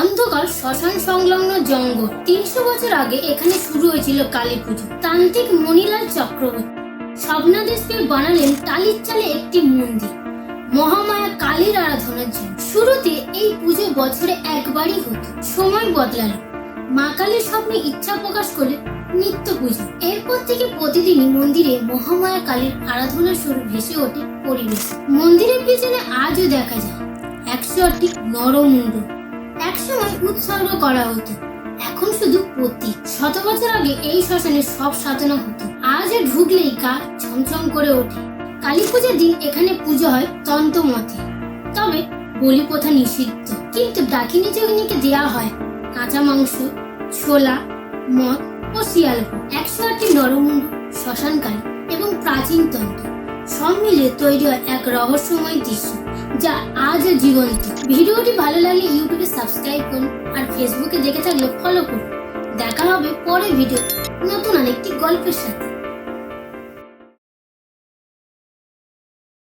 অন্ধকার শ্মশান সংলগ্ন জঙ্গল। তিনশো বছর আগে এখানে শুরু হয়েছিল কালী পুজো। তান্ত্রিক মণিলাল চক্রবর্তী স্বপ্নাদেশ পেয়ে বানালেন টালির চালে একটি মন্দির। মহামায়া কালীর আরাধনার জন্য। শুরুতে এই পুজো বছরে একবারই হতো। সময় বদলালো। মা কালীর স্বপ্নে ইচ্ছা প্রকাশ করলে নিত্য পুজো। এরপর থেকে প্রতিদিনই মন্দিরে মহামায়া কালীর আরাধনার শুরু ভেসে ওঠে পরিবেশ। মন্দিরের পিছনে আজও দেখা যায় একশো আটটি নরমুণ্ড একসময় উৎসর্গ করা হতো। এখন শুধু প্রতীক শত বছর আগে এই শ্মশানে সব সাজানো হতো। আজ ঢুকলেই গা ছমছম করে ওঠে। কালী পূজার দিন এখানে পুজো হয় তন্ত্র মতে তবে বলি প্রথা নিষিদ্ধ। কিন্তু ডাকিনী যোগিনীকে দেওয়া হয় কাঁচা মাংস, ছোলা, মদ ও শিয়াল একশো আটটি নরমুণ্ড শ্মশান কালী এবং প্রাচীন তন্ত্র সব মিলিয়ে তৈরি হয় এক রহস্যময় দৃশ্য যা আজ জীবন্ত ভিডিওটি ভালো লাগলে ইউটিউবে সাবস্ক্রাইব করুন আর ফেসবুকে দেখে থাকলে ফলো করুন। দেখা হবে পরের ভিডিও নতুন আরেকটি গল্পের সাথে।